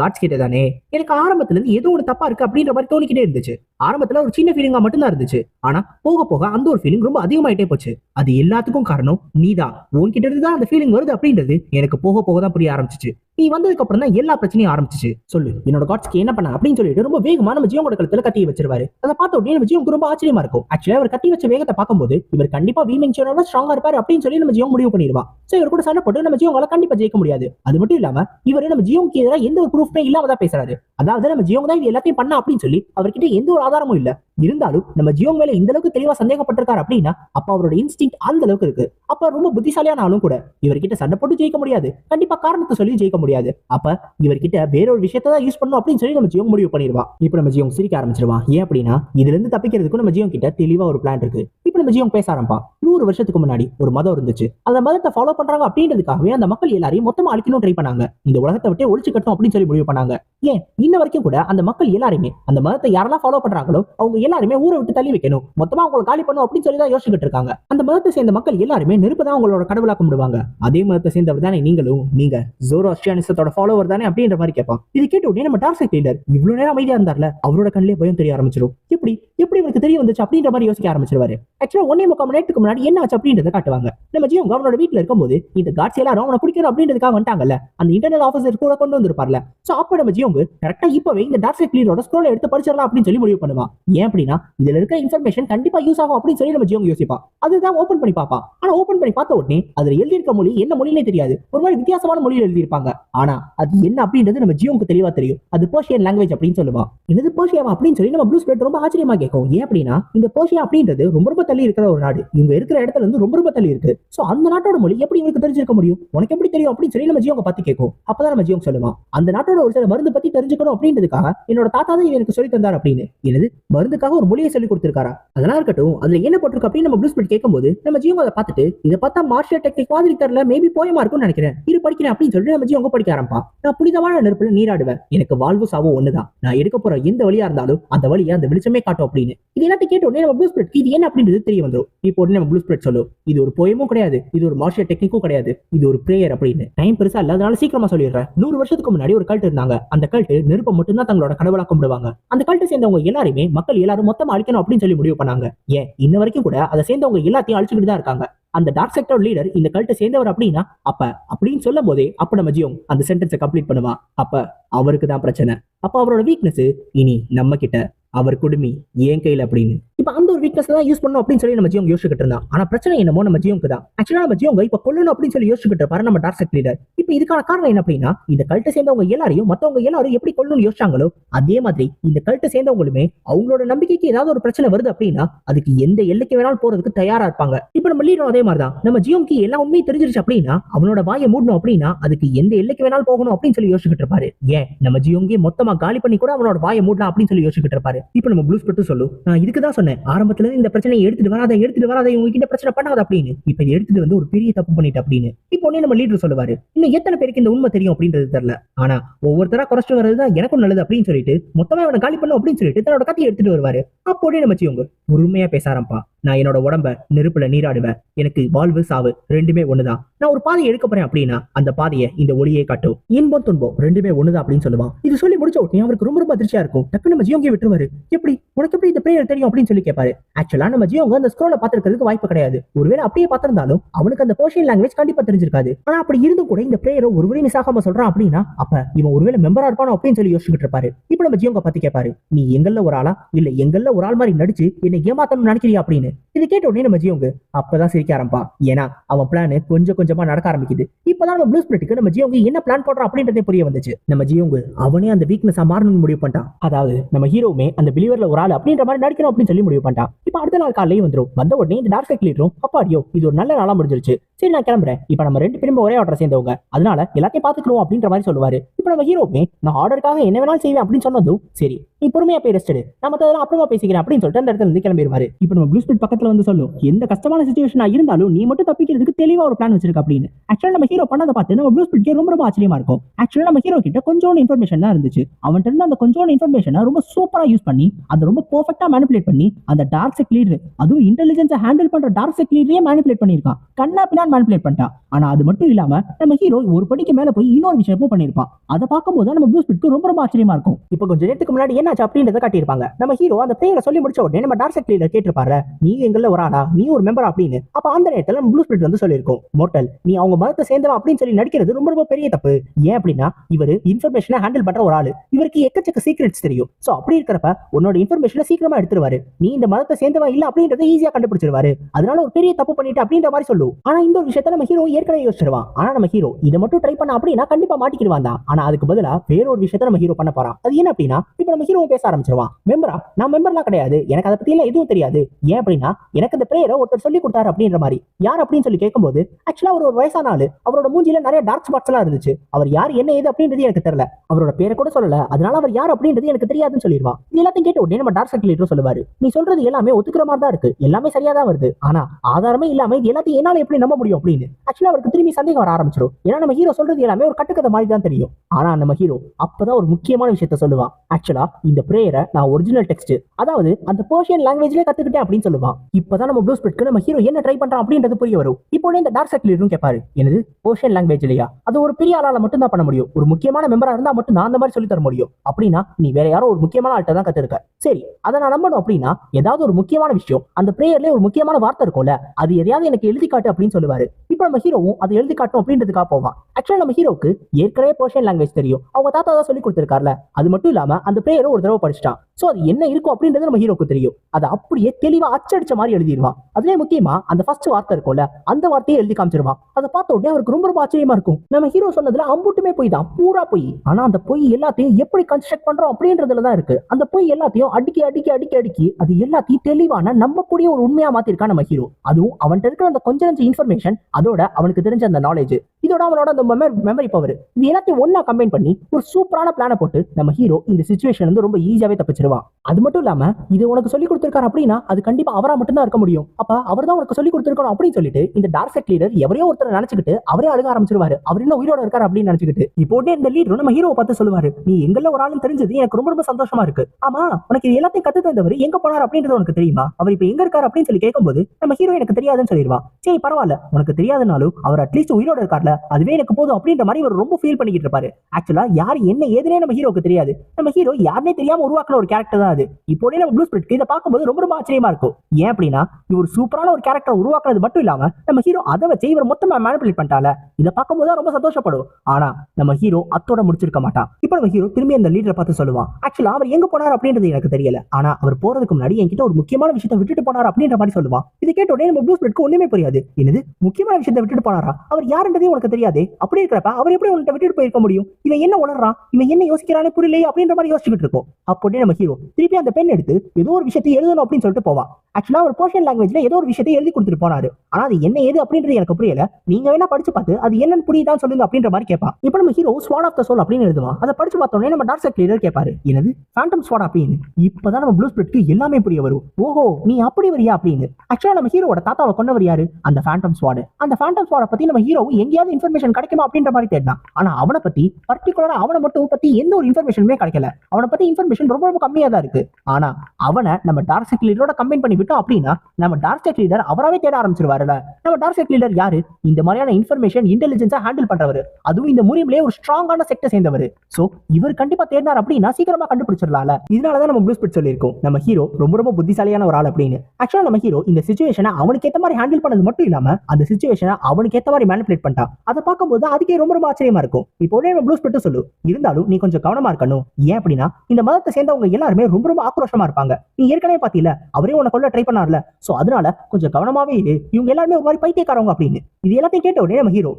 காட்ஸ் கிட்ட தானே எனக்கு ஆரம்பத்துல இருந்து ஏதோ ஒரு தப்பா இருக்கு அப்படின்ற மாதிரி தோணிக்கிட்டே இருந்துச்சு. ஆரம்பத்துல ஒரு சின்ன ஃபீலிங்கா மட்டும்தான் இருந்துச்சு. ஆனா போக போக அந்த ஒரு ஃபீலிங் ரொம்ப அதிகமாயிட்டே போச்சு. அது எல்லாத்துக்கும் காரணம் நீதான். உன்கிட்ட இருந்து தான் அந்த ஃபீலிங் வருது அப்படின்றது எனக்கு போக போக தான் புரிய ஆரம்பிச்சிச்சு. நீ வந்ததுக்கு அப்புறம் தான் எல்லா பிரச்சனையும் ஆரம்பிச்சிச்சு. சொல்லு என்னோட காட்ஸ்க்கு என்ன பண்ண அப்படின்னு சொல்லிட்டு ரொம்ப வேகமா நம்ம ஜியோட கழுத்துல கத்தி வச்சிருவாரு. அதை பார்த்த உடனே நம்ம ஜியோக்கு ரொம்ப ஆச்சரியமா இருக்கும். ஆக்சுவலா அவர் கத்தி வச்ச வேகத்தை பார்க்கும்போது இவர் கண்டிப்பா வீமென்ஷனோட ஸ்ட்ராங்கா இருப்பாரு அப்படின்னு சொல்லி நம்ம ஜியோ முடிவு பண்ணிடுவான். சோ இவர் கூட சண்டை போட்டு நம்ம ஜியோங்கால கண்டிப்பா ஜெயிக்க முடியாது. அது மட்டும் இல்லாம இவர் நம்ம ஜியோக்கு எதிராக எந்த ஒரு ப்ரூஃப்மே இல்லாம தான் பேசுறாரு. அதாவது நம்ம ஜியோங்க தான் இது எல்லாத்தையும் பண்ண அப்படின்னு சொல்லி அவர்கிட்ட எந்த ஒரு ஆதாரமும் இல்ல. இருந்தாலும் நம்ம ஜியோங் மேல இந்த அளவுக்கு தெளிவா சந்தேகப்பட்டிருக்காரு அப்படின்னா அப்ப அவரோட இன்ஸ்டிங் அந்த அளவுக்கு இருக்கு. அப்ப ரொம்ப புத்திசாலியான ஆளும் கூட. இவர்கிட்ட சண்டை போட்டு ஜெயிக்க முடியாது. கண்டிப்பா காரணத்தை சொல்லி ஜெயிக்க முடியாது. அப்ப இவர்கிட்ட வேற ஒரு விஷயத்தை தான் யூஸ் பண்ணும் அப்படின்னு சொல்லி நம்ம ஜியோங் முடிவு பண்ணிடுவான். இப்ப நம்ம ஜியோங் சிரிக்க ஆரம்பிச்சிருவான். ஏன் அப்படின்னா இதுல இருந்து தப்பிக்கிறதுக்கு நம்ம ஜியோங் கிட்ட தெளிவா ஒரு பிளான் இருக்கு. இப்ப நம்ம ஜியோங் பேச ஆரம்பிப்பான். நூறு வருஷத்துக்கு முன்னாடி ஒரு மதம் இருந்துச்சு. அந்த மதத்தை ஃபாலோ பண்றாங்க அப்படின்றதுக்காகவே அந்த மக்கள் எல்லாரையும் மொத்தமா அழிக்கணும் ட்ரை பண்ணாங்க. இந்த உலகத்தை விட்டு ஒழிச்சு கட்டணும் அப்படின்னு சொல்லி முடிவு பண்ணாங்க. ஏன்? இன்ன வரைக்கும் கூட அந்த மக்கள் எல்லாருமே அந்த மதத்தை யாரெல்லாம் ஃபாலோ பண்றாங்க? பண்றாங்களோ அவங்க எல்லாருமே ஊரை விட்டு தள்ளி வைக்கணும். மொத்தமா அவங்களை காலி பண்ணும் அப்படின்னு சொல்லி தான் யோசிச்சுட்டு இருக்காங்க. அந்த மதத்தை சேர்ந்த மக்கள் எல்லாருமே நெருப்பு தான் அவங்களோட கடவுளா கும்பிடுவாங்க. அதே மதத்தை சேர்ந்தவர் தானே நீங்களும். நீங்க ஜோரோ அஸ்டியானிசத்தோட ஃபாலோவர் தானே அப்படின்ற மாதிரி கேட்பான். இது கேட்ட உடனே நம்ம டார்க் சைட் லீடர் இவ்வளவு நேரம் அமைதியா இருந்தார்ல அவரோட கண்ணிலே பயம் தெரிய ஆரம்பிச்சிடும் எப்படி? எப்படி இவருக்கு தெரிய வந்துச்சு அப்படின்ற மாதிரி யோசிக்க ஆரம்பிச்சிருவாரு. ஆக்சுவலா ஒன்னே முக்கால் மணி நேரத்துக்கு முன்னாடி முன்னாடி என்ன ஆச்சு அப்படின்றத காட்டுவாங்க. நம்ம ஜியோங்க அவனோட வீட்டுல இருக்கும்போது இந்த காட்சி எல்லாரும் அவனை பிடிக்கணும் அப்படின்றதுக்காக வந்துட்டாங்கல்ல. அந்த இன்டர்னல் ஆஃபீஸர் கூட கொண்டு வந்திருப்பார்ல. சோ அப்ப நம்ம ஜியோங்க கரெக்டா இப்பவே இந்த டார்க் சைட் கிளியரோட ஸ்க்ரோல எடுத்து படிச்சிடலாம் அப்படின்னு சொல்லி முடிவு பண்ணுவா. ஏன் அப்படின்னா இதில் இருக்க இன்ஃபர்மேஷன் கண்டிப்பாக யூஸ் ஆகும் அப்படின்னு சொல்லி நம்ம ஜியோங்க யோசிப்பா. அதுதான் ஓப்பன் பண்ணி பார்ப்பா. ஆனால் ஓப்பன் பண்ணி பார்த்த உடனே அதில் எழுதியிருக்க மொழி என்ன மொழியிலே தெரியாது. ஒரு மாதிரி வித்தியாசமான மொழியில் எழுதியிருப்பாங்க. ஆனால் அது என்ன அப்படின்றது நம்ம ஜியோங்க தெளிவாக தெரியும். அது பர்ஷியன் லாங்குவேஜ் அப்படின்னு சொல்லுவா. என்னது பர்ஷியாவா அப்படின்னு சொல்லி நம்ம ப்ளூ ஸ்பிரிட் ரொம்ப ஆச்சரியமாக கேட்கும். ஏன் அப்படின்னா இந்த பர்ஷியா அப்படின்றது ரொம்ப ரொம்ப தள்ளி இருக்கிற ஒரு நாடு. இவங்க இருக்கிற இடத்துல இருந்து ரொம்ப ரொம்ப தள்ளி இருக்கு. ஸோ அந்த நாட்டோட மொழி எப்படி இவங்களுக்கு தெரிஞ்சிருக்க முடியும்? உனக்கு எப்படி தெரியும் அப்படின்னு சொல்லி நம்ம ஜியோங்க பார்த்து கேட்கும். அப்பதான் நம்ம ஜியோங்க சொல்லுவான் அந்த நாட்டோட ஒரு சில மருந்து பத்தி தெரிஞ்சுக்கணும் அப்படின்றதுக்காக என்னோட தாத்தா தான் எனக்கு சொல்லி தந்தார் அப்படின்னு. எனது மருந்துக்காக ஒரு மொழியை சொல்லி கொடுத்திருக்காரா? அதெல்லாம் இருக்கட்டும் அதுல என்ன போட்டிருக்கு அப்படின்னு நம்ம ப்ளூஸ் ஸ்பிரிட் கேட்கும்போது நம்ம ஜியோங்க அதை பார்த்துட்டு இதை பார்த்தா மார்ஷியல் டெக்னிக் மாதிரி தெரியல மேபி போயமா இருக்கும்னு நினைக்கிறேன். இரு படிக்கிறேன் அப்படின்னு சொல்லிட்டு நம்ம ஜியோங்க படிக்க ஆரம்பா நான் புனிதமான நெருப்புல நீராடுவேன். எனக்கு வாழ்வு சாவோ ஒண்ணுதான். நான் எடுக்க போற எந்த வழியா இருந்தாலும் அந்த வழியை அந்த வெளிச்சமே காட்டும் அப்படின்னு. இது எல்லாத்தையும் கேட்ட உடனே நம்ம ப்ளூ ஸ்பிரிட் இது என்ன அப்படின்றது தெரிய வந்துடும் இப்போ உடனே நம்ம ப்ளூ ஸ்பிரிட் சொல்லும். இது ஒரு போயமும் கிடையாது. இது ஒரு மார்ஷியல் டெக்னிக்கும் கிடையாது. இது ஒரு பிரேயர் அப்படின்னு. டைம் பெருசா இல்லாதனால சீக்கிரமா சொல்லிடுறேன். நூறு வருஷத்துக்கு முன்னாடி ஒரு கல் கல்ட் இருந்தாங்க. அந்த கல்ட் நெருப்பை மட்டும்தான் தங்களோட கடவுளா கும்பிடுவாங்க. அந்த கல்ட்டு சேர்ந்தவங்க எல்லாருமே மக்கள் எல்லாரும் மொத்தமா அழிக்கணும் அப்படின்னு சொல்லி முடிவு பண்ணாங்க. ஏன்? இன்ன வரைக்கும் கூட அதை சேர்ந்தவங்க எல்லாத்தையும் அழிச்சுக்கிட்டு தான் இருக்காங்க. அந்த டார்க் செக்டர் லீடர் இந்த கல்ட்டை சேர்ந்தவர் அப்படின்னா அப்ப அப்படின்னு சொல்லும் போதே அப்ப நம்ம ஜியோங் அந்த சென்டென்ஸை கம்ப்ளீட் பண்ணுவான். அப்ப அவருக்கு தான் பிரச்சனை. அப்ப அவரோட வீக்னஸ் இனி நம்ம கிட்ட அவர் குடுமி ஏன் கையில் அப்படின்னு. இப்போ அந்த ஒரு வீக்னஸ் தான் யூஸ் பண்ணணும் அப்படின்னு சொல்லி நம்ம ஜியோங்க யோசிச்சுட்டு இருந்தா ஆனா பிரச்சனை என்னமோ நம்ம ஜியோங்க தான் ஆக்சுவலா நம்ம ஜியோங்க இப்போ கொல்லணும் அப்படின்னு சொல்லி யோசிச்சுட்டு இருப்பாரு நம்ம டார்க் செக்ட் லீடர் இப்போ இதுக்கான காரணம் என்ன அப்படின்னா இந்த கல்ட்டை சேர்ந்தவங்க எல்லாரையும் மத்தவங்க எல்லாரும் எப்படி கொல்லணும்னு யோசிச்சாங்களோ அதே மாதிரி இந்த கல்ட்டை சேர்ந்தவங்களுமே அவங்களோட நம்பிக்கைக்கு ஏதாவது ஒரு பிரச்சனை வருது அப்படின்னா அதுக்கு எந்த எல்லைக்கு வேணாலும் போறதுக்கு தயாரா இருப்பாங்க. இப்போ நம்ம லீடரும் அதே மாதிரி தான் நம்ம ஜியோங்கி எல்லா உண்மையும் தெரிஞ்சிருச்சு அப்படின்னா அவனோட வாயை மூடணும் அப்படின்னா அதுக்கு எந்த எல்லைக்கு வேணாலும் போகணும் அப்படின்னு சொல்லி யோசிச்சுட்டு இருப்பாரு. ஏன்? நம்ம ஜியோங்கி மொத்தமா காலி பண்ணி கூட அவனோட வாயை மூடலாம் அப்படின்னு சொல்லி யோசிச்சுட்டு இருப்பாரு. இப்போ நம்ம ப்ளூஸ் பட்டு சொல்லு. நான் இதுக்கு தான் சொன்னேன். ஆரம்பத்துல இருந்து இந்த பிரச்சனையை எடுத்துட்டு வராத எடுத்துட்டு வராத இவங்க கிட்ட பிரச்சனை பண்ணாத அப்படின்னு. இப்போ எடுத்துட்டு வந்து ஒரு பெரிய தப்பு பண்ணிட்டு அப்படின்னு. இப்போ உடனே நம்ம லீடர் சொல்லுவாரு. இன்னும் எத்தனை பேருக்கு இந்த உண்மை தெரியும் அப்படின்றது தெரியல. ஆனா ஒவ்வொருத்தரா குறைச்சிட்டு வர்றதுதான் எனக்கும் நல்லது அப்படின்னு சொல்லிட்டு மொத்தமா அவனை காலி பண்ணும் அப்படின்னு சொல்லிட்டு தன்னோட கதையை எடுத்துட்டு வருவாரு. அப்போடே நம்ம செய்யுங்க பொறுமையா பேச ஆரம்பா நான் என்னோட உடம்ப நெருப்புல நீராடுவேன். எனக்கு வாழ்வு சாவு ரெண்டுமே ஒண்ணுதான். நான் ஒரு பாதையை எடுக்க போறேன் அப்படின்னா அந்த பாதையை இந்த ஒளியே காட்டும். இன்பம் துன்பம் ரெண்டுமே ஒண்ணுதான் அப்படின்னு சொல்லுவான். இது சொல்லி முடிச்ச உடனே அவருக்கு ரொம்ப ரொம்ப அதிர்ச்சியா இருக்கும். டக்கு நம்ம ஜியோங்கே விட்டுருவாரு. எப்படி? உனக்கு எப்படி இந்த பிரேயர் தெரியும் அப்படின்னு சொல்லி கேட்பாரு. ஆக்சுவலா நம்ம ஜியோங்க அந்த ஸ்க்ரோல பாத்துருக்கிறதுக்கு வாய்ப்பு கிடையாது. ஒருவேளை அப்படியே பார்த்திருந்தாலும் அவனுக்கு அந்த போஷன் லாங்குவேஜ் கண்டிப்பா தெரிஞ்சிருக்காது. ஆனா அப்படி இருந்தும் கூட இந்த பிரேயரை ஒருவரையும் மிஸ் ஆகாம சொல்றான் அப்படின்னா அப்ப இவன் ஒருவேளை மெம்பரா இருப்பானோ அப்படின்னு சொல்லி யோசிச்சுட்டு இருப்பாரு. இப்ப நம்ம ஜியோங்க பத்தி கேட்பாரு. நீ எங்கல்ல ஒரு ஆளா? இல்ல எங்கல்ல ஒரு ஆள் மாதிரி நடிச்சு என்னை ஏமாத்தணும்னு நினைக்கிறியா அப்படின்னு? இது கேட்ட உடனே நம்ம ஜியோங்க அப்பதான் சிரிக்க ஆரம்பா ஏன்னா அவன் பிளான் கொஞ்சம் கொஞ்சமா நடக்க ஆரம்பிக்குது. இப்பதான் நம்ம ப்ளூ ஸ்பிரிட்டுக்கு நம்ம ஜியோங்க என்ன பிளான் போடுறோம் அப்படின்றதே புரிய வந்துச்சு. நம்ம ஜியோங்க அவனே அந்த வீக்னஸா மாறணும்னு முடிவு பண்ணிட்டான். அதாவது நம்ம ஹீரோவுமே அந்த பிலிவர்ல ஒரு ஆள் அப்படின்ற மாதிரி நடிக்கணும் அப்படின்னு சொல்லி முடிவு பண்ணிட்டான். இப்ப அடுத்த நாள் காலையில வந்துரும். வந்த உடனே இந்த டார்க் சைக்கிள் அப்பாடியோ இது ஒரு நல்ல நாளா முடிஞ்சிருச்சு. சரி நான் கிளம்புறேன். இப்போ நம்ம ரெண்டு பேரும் ஒரே ஆர்டர் சேர்ந்தவங்க. அதனால எல்லாத்தையும் பாத்துக்கிறோம் அப்படின்ற மாதிரி சொல்லுவாரு. இப்போ நம்ம ஹீரோவுமே நான் ஆர்டருக்காக என்ன வேணாலும் செய்வேன் அப்படின்னு சொன்னதும் சரி நீ பொறுமையா போய் ரெஸ்ட் எடு. நான் மத்ததெல்லாம் அப்புறமா பேசிக்கிறேன் அப்படின்னு சொல்லிட்டு அந்த இடத்துல இருந்து கிளம்பிடுவாரு இப்போ நம்ம ப்ளூ பக்கத்துல வந்து சொல்லும் எந்த கஷ்டமான சுச்சுவேஷனா இருந்தாலும் நீ மட்டும் தப்பிக்கிறதுக்கு தெளிவா ஒரு பிளான் வச்சிருக்க அப்படின்னு. ஆக்சுவலா நம்ம ஹீரோ பண்ணதை பார்த்து நம்ம ப்ளூ ஸ்பிரிட்கே ரொம்ப ரொம்ப ஆச்சரியமா இருக்கும். ஆக்சுவலா நம்ம ஹீரோ கிட்ட கொஞ்சோண்டு இன்ஃபர்மேஷன் தான் இருந்துச்சு. அவன்கிட்ட இருந்து அந்த கொஞ்சோண்டு இன்ஃபர்மேஷனை ரொம்ப சூப்பரா யூஸ் பண்ணி அதை ரொம்ப பெர்ஃபெக்ட்டா மேனிபுலேட் பண்ணி அந்த டார்க் செக் லீடர் அதுவும் இன்டெலிஜென்ஸை ஹேண்டில் பண்ற டார்க் செக் லீடரே மேனிபுலேட் பண்ணியிருக்கான். கண்ணா பின்னான் மேனிபுலேட் பண்ணிட்டான். ஆனா அது மட்டும் இல்லாம நம்ம ஹீரோ ஒரு படிக்கு மேல போய் இன்னொரு விஷயமும் பண்ணிருப்பான் அதை பார்க்கும்போது நம்ம ப்ளூ ஸ்பிட்க்கு ரொம்ப ரொம்ப ஆச்சரியமா இருக்கும். இப்போ கொஞ்சம் நேரத்துக்கு முன்னாடி என்னாச்சு அப்படின்றத காட்டியிருப்பாங்க. நம்ம ஹீரோ அந்த பிளேயரை சொல்லி முடிச்ச உடனே நம்ம டார்க் செக் லீடர் கேட்டிருப்பாரு நீ எங்கள ஒரு ஆளா? நீ ஒரு மெம்பர் அப்படின்னு. அப்ப அந்த நேரத்துல நம்ம ப்ளூ ஸ்பிட் வந்து சொல்லியிருக்கோம் மோட்டல் நீ அவங்க மதத்தை சேர்ந்தவன் அப்படின்னு சொல்லி நடிக்கிறது ரொம்ப ரொம்ப பெரிய தப்பு. ஏன் அப்படின்னா இவர் இன்ஃபர்மேஷனை ஹேண்டில் பண்ற ஒரு ஆளு. இவருக்கு எக்கச்சக்க சீக்ரெட்ஸ் தெரியும். சோ அப்படி இருக்கிறப்ப உன்னோட இன்ஃபர்மேஷனை சீக்கிரமா எடுத்துருவாரு. நீ இந்த மதத்தை சேர்ந்தவன் இல்ல அப்படின்றத ஈஸியா கண்டுபிடிச்சிருவாரு. அதனால ஒரு பெரிய தப்பு பண்ணிட்டு அப்படின்ற மாதிரி சொல்லுவோம் ஆனா இந்த ஒரு விஷயத்த நம்ம ஹீரோ ஏற்கனவே யோசிச்சிருவான். ஆனா நம்ம ஹீரோ இதை மட்டும் ட்ரை பண்ண அப்படின்னா கண்டிப்பா மாட்டிக்கிடுவான் தான். ஆனா அதுக்கு பதிலா வேற ஒரு விஷயத்த நம்ம ஹீரோ பண்ண போறான். அது என்ன அப்படின்னா இப்ப நம்ம ஹீரோ பேச ஆரம்பிச்சிருவான். மெம்பரா நான் மெம்பர்லாம் கிடையாது. எனக்கு அதை பத்தி எல்லாம் எதுவும் தெரியாது. ஏன் அப்படின்னா எனக்கு இந்த பிரேயரை ஒருத்தர் சொல்லி கொடுத்தாரு அப்படின்ற மாதிரி. யார் அப்படின்னு சொல்லி கேட்கும்போது ஆக்சுவலா அவர் ஒரு வயசான ஆளு. அவரோட மூஞ்சில நிறைய டார்க் ஸ்பாட்ஸ் எல்லாம் இருந்துச்சு. அவர் யார் என்ன ஏது அப்படின்றது எனக்கு தெரியல. அவரோட பேரை கூட சொல்லல. அதனால அவர் யார் அப்படின்றது எனக்கு தெரியாதுன்னு சொல்லிடுவான். இது எல்லாத்தையும் கேட்ட உடனே நம்ம டார்க் சர்க்கிள் சொல்லுவாரு. நீ சொல்றது எல்லாமே ஒத்துக்கிற மாதிரி தான் இருக்கு. எல்லாமே சரியா தான் வருது. ஆனா ஆதாரமே இல்லாம இது எல்லாத்தையும் என்னால எப்படி நம்ப முடியும்? முடியும் அப்படின்னு. ஆக்சுவலா அவருக்கு திரும்பி சந்தேகம் வர ஆரம்பிச்சிடும் ஏன்னா நம்ம ஹீரோ சொல்றது எல்லாமே ஒரு கட்டுக்கதை மாதிரி தான் தெரியும். ஆனா நம்ம ஹீரோ அப்பதான் ஒரு முக்கியமான விஷயத்த சொல்லுவான். ஆக்சுவலா இந்த பிரேயரை நான் ஒரிஜினல் டெக்ஸ்ட் அதாவது அந்த பர்ஷியன் லாங்குவேஜ்லயே கத்துக்கிட்டேன் அப்படின்னு சொல்லுவான். இப்பதான் நம்ம ப்ளூ ஸ்பிரிட்க்கு நம்ம ஹீரோ என்ன ட்ரை பண்றான் அப்படின்றது புரிய வரும். இப்போ இந்த டார்க் சர்க்கிள் கேட்பாரு எனது பர்ஷியன் லாங்குவேஜ் இல்லையா அது ஒரு பெரிய ஆளால மட்டும் தான் பண்ண முடியும். ஒரு முக்கியமான மெம்பரா இருந்தா மட்டும் நான் அந்த மாதிரி சொல்லி தர முடியும். அப்படின்னா நீ வேற யாரோ ஒரு முக்கியமான ஆள்கிட்ட தான் கத்துருக்க சரி அதை நான் நம்பணும் அப்படின்னா ஏதாவது ஒரு முக்கியமான விஷயம் அந்த பிரேயர்ல ஒரு முக்கியமான வார்த்தை இருக்கும்ல அது எதையாவது எனக்கு எழுதி காட்டு அப்படின்னு சொல்லுவாரு. இப்போ நம்ம ஹீரோவும் அதை எழுதி காட்டும் அப்படின்றதுக்காக போவான். ஆக்சுவலா நம்ம ஹீரோக்கு ஏற்கனவே பர்ஷியன் லாங்குவேஜ் தெரியும். அவங்க தாத்தா தான் சொல்லி கொடுத்துருக்காருல அது மட்டும் இல்லாம அந்த பிரேயரை ஒரு தடவை படிச்சிட்டான். சோ அது என்ன இருக்கும் அப்படின்றது நம்ம ஹீரோக்கு தெரியும். அதை அப்படியே தெளிவா அச்சடிச்ச மாதிரி எழுதிடுவான். அதுலேயே முக்கியமா அந்த ஃபர்ஸ்ட் வார்த்தை இருக்கும்ல அந்த வார்த்தையை எழுதி காமிச்சிருவான். அதை பார்த்த உடனே அவருக்கு ரொம்ப ரொம்ப ஆச்சரியமா இருக்கும். நம்ம ஹீரோ சொன்னதுல அம்புட்டுமே போய் தான் பூரா பொய். ஆனா அந்த பொய் எல்லாத்தையும் எப்படி கன்ஸ்ட்ரக்ட் பண்றோம் அப்படின்றதுல தான் இருக்கு. அந்த பொய் எல்லாத்தையும் அடுக்கி அடுக்கி அடுக்கி அடுக்கி அது எல்லாத்தையும் தெளிவான நம்பக்கூடிய ஒரு உண்மையா மாத்திருக்கான் நம்ம ஹீரோ. அதுவும் அவன்கிட்ட இருக்கிற அந்த கொஞ்சம் கொஞ்சம் இன்ஃபர்மேஷன் அதோட அவனுக்கு தெரிஞ்ச அந்த நாலேஜ் இதோட அவனோட அந்த மெமரி பவர் இது எல்லாத்தையும் ஒன்னா கம்பைன் பண்ணி ஒரு சூப்பரான பிளான போட்டு நம்ம ஹீரோ இந்த சுச்சுவேஷன் வந்து ரொம்ப ஈஸியாவே தப்பிச்சிருவான். அது மட்டும் இல்லாம இது உனக்கு சொல்லி கொடுத்திருக்காரு அப்படின்னா அது கண்டிப்பா அவரா மட்டும் தான் இருக்க முடியும். அப்ப அவர் தான் உனக்கு சொல்லி கொடுத்திருக்கணும் அப்படின்னு சொல்லிட்டு இந்த டார்க் செட் லீடர் எவரையோ ஒருத்தர் நினைச்சுக்கிட்டு அவரே அழுக ஆரம்பிச்சிருவாரு. அவர் இன்னும் உயிரோட இருக்காரு அப்படின்னு நினைச்சுக்கிட்டு இப்போ உடனே இந்த லீடர் நம்ம ஹீரோ பார்த்து சொல்லுவாரு நீ எங்கெல்லாம் ஒரு ஆளுன்னு தெரிஞ்சது எனக்கு ரொம்ப ரொம்ப சந்தோஷமா இருக்கு. ஆமா உனக்கு இது எல்லாத்தையும் கத்து தந்தவர் எங்க போனார் அப்படின்றது உனக்கு தெரியுமா? அவர் இப்ப எங்க இருக்காரு அப்படின்னு சொல்லி கேட்கும்போது நம்ம ஹீரோ எனக்கு தெரியாதுன்னு சொல்லிடுவா. சரி பரவாயில்ல உனக்கு தெரியாதுனாலும் அவர் அட்லீஸ்ட் உயிரோட இருக்கார்ல அதுவே எனக்கு போதும் அப்படின்ற மாதிரி இவர் ரொம்ப ஃபீல் பண்ணிக்கிட்டு இருப்பாரு. ஆக்சுவலா யார் என்ன ஏதுனே நம்ம ஹீரோக்கு தெரியாது. நம்ம ஹீரோ யாருனே தெரியாம உருவாக்குன ஒரு கேரக்டர் தான் அது. இப்போ நம்ம ப்ளூ ஸ்பிரிட் இதை பார்க்கும்போது ரொம்ப ரொம்ப ஆச்சரியமா இருக்கும். ஏன் அப்படின்னா இவர் சூப்பரான ஒரு கேரக்டர் உருவாக்குறது மட்டும் இல்லாம நம்ம ஹீரோ அதை வச்சு இவர் மொத்தமா மேனிபுலேட் பண்ணிட்டால இதை பார்க்கும்போது தான் ரொம்ப சந்தோஷப்படும். ஆனா நம்ம ஹீரோ அத்தோட முடிச்சிருக்க மாட்டான். இப்போ நம்ம ஹீரோ திரும்பி அந்த லீடரை பார்த்து சொல்லுவான். ஆக்சுவலா அவர் எங்க போனார்? அப்படின்றது எனக்கு தெரியல. ஆனா அவர் போறதுக்கு முன்னாடி என்கிட்ட ஒரு முக்கியமான விஷயத்தை விட்டுட்டு போனார் அப்படின்ற மாதிரி சொல்லுவான். இது கேட்ட உடனே நம்ம ப்ளூ ஸ்பிரிட்க்கு ஒண்ணுமே புரியாது. என்னது? முக்கியமான விஷயத்தை விட்டுட்டு போனாரா? அவர் யாருன்றதே உனக்கு தெரியாது? அப்படி இருக்கிறப்ப அவர் எப்படி உன்கிட்ட விட்டுட்டு போயிருக்க முடியும்? இவன் என்ன உணர்றான் இவன் என்ன யோசிக்கிறானே புரியலையே? அப்படின்ற மாதிரி யோசிச்சுக்கிட்டு இருக்கோம். அப்படியே நம்ம ஹீரோ திருப்பி அந்த பெண் எடுத்து ஏதோ ஒரு விஷயத்தை எழுதணும் அப்படின்னு சொல்லிட்டு போவான் ஆக்சுவலா ஒரு போர்ஷன் லாங்குவேஜில் ஏதோ ஒரு விஷயத்தை எழுதி கொடுத்துட்டு போனாரு. ஆனா அது என்ன ஏது அப்படின்றது எனக்கு புரியல. நீங்க வேணா படிச்சு பார்த்து அது என்னன்னு புரியுதான் சொல்லுங்க அப்படின்ற மாதிரி கேட்பான் இப்போ நம்ம hero sword of the soul அப்படின்னு எழுதுவான் அதை படிச்சு பார்த்தோன்னே நம்ம டார்க் கிளியர் கேட்பாரு. எனது ஃபேண்டம் ஸ்வாட் அப்படின்னு. இப்பதான் நம்ம ப்ளூ ஸ்பிரிட்க்கு எல்லாமே புரிய வரும். ஓஹோ நீ அப்படி வரியா அப்படின்னு. ஆக்சுவலா நம்ம ஹீரோட தாத்தாவை கொண்டவர் யாரு? அந்த ஃபேண்டம் ஸ்வாடு அந்த ஃபேண்டம் ஸ்வாடை பத்தி நம்ம ஹீரோ எங்கேயாவது இன்ஃபர்மேஷன் கிடைக்குமா அப்படின்ற மாதிரி தேடினான் ஆனா அவனை பத்தி பர்டிகுலரா அவனை மட்டும் பத்தி எந்த ஒரு இன்ஃபர்மேஷனுமே கிடைக்கல. அவனை பத்தி இன்ஃபர்மேஷன் ரொம்ப ரொம்ப கம்மியாக தான் இருக்கு. ஆனா அவனை நம்ம டார்க் சைட் லீடரோட கம்பைன் பண்ணி விட்டோம் அப்படின்னா நம்ம டார்க் லீடர் அவராவே தேட ஆரம்பிச்சிருவாருல. நம்ம டார்க் லீடர் யாரு? இந்த மாதிரியான இன்ஃபர்மேஷன் இன்டெலிஜென்ஸா ஹேண்டில் பண்றவர். அதுவும் இந்த மூலியம்லயே ஒரு ஸ்ட்ராங்கான செக்டர் சேர்ந்தவர். சோ இவர் கண்டிப்பா தேடினார் அப்படின்னா சீக்கிரமா கண்டுபிடிச்சிடலாம்ல. இதனாலதான் நம்ம ப்ளூ சொல்லியிருக்கோம். நம்ம ஹீரோ ரொம்ப ரொம்ப புத்திசாலியான ஒரு ஆள் அப்படின்னு. ஆக்சுவலா நம்ம ஹீரோ இந்த சுச்சுவேஷனை அவனுக்கு ஏத்த மாதிரி ஹேண்டில் பண்ணது மட்டும் இல்லாம அந்த சுச்சுவேஷனை அவனுக்கு ஏத்த மாதிரி மேனிபுலேட் பண்ணிட்டான் அதை பார்க்கும்போது அதுக்கே ரொம்ப ரொம்ப ஆச்சரியமா இருக்கும். இப்போ உடனே நம்ம ப்ளூ சொல்லு. இருந்தாலும் நீ கொஞ்சம் கவனமா இருக்கணும். ஏன் அப்படின்னா இந்த மதத்தை சேர்ந்தவங்க எல்லாருமே ரொம்ப ரொம்ப ஆக்ரோஷமா இருப்பாங்க. நீ ஏற்கனவே பாத்தீல அவரே உன்னை ட்ரை பண்ணார்ல. சோ அதனால கொஞ்சம் கவனமாவே இரு. இவங்க எல்லாருமே ஒரு மாதிரி பைத்தியக்காரவங்க அப்படின்னு. இது எல்லாத்தையும் கேட்ட உடனே நம்ம ஹீரோ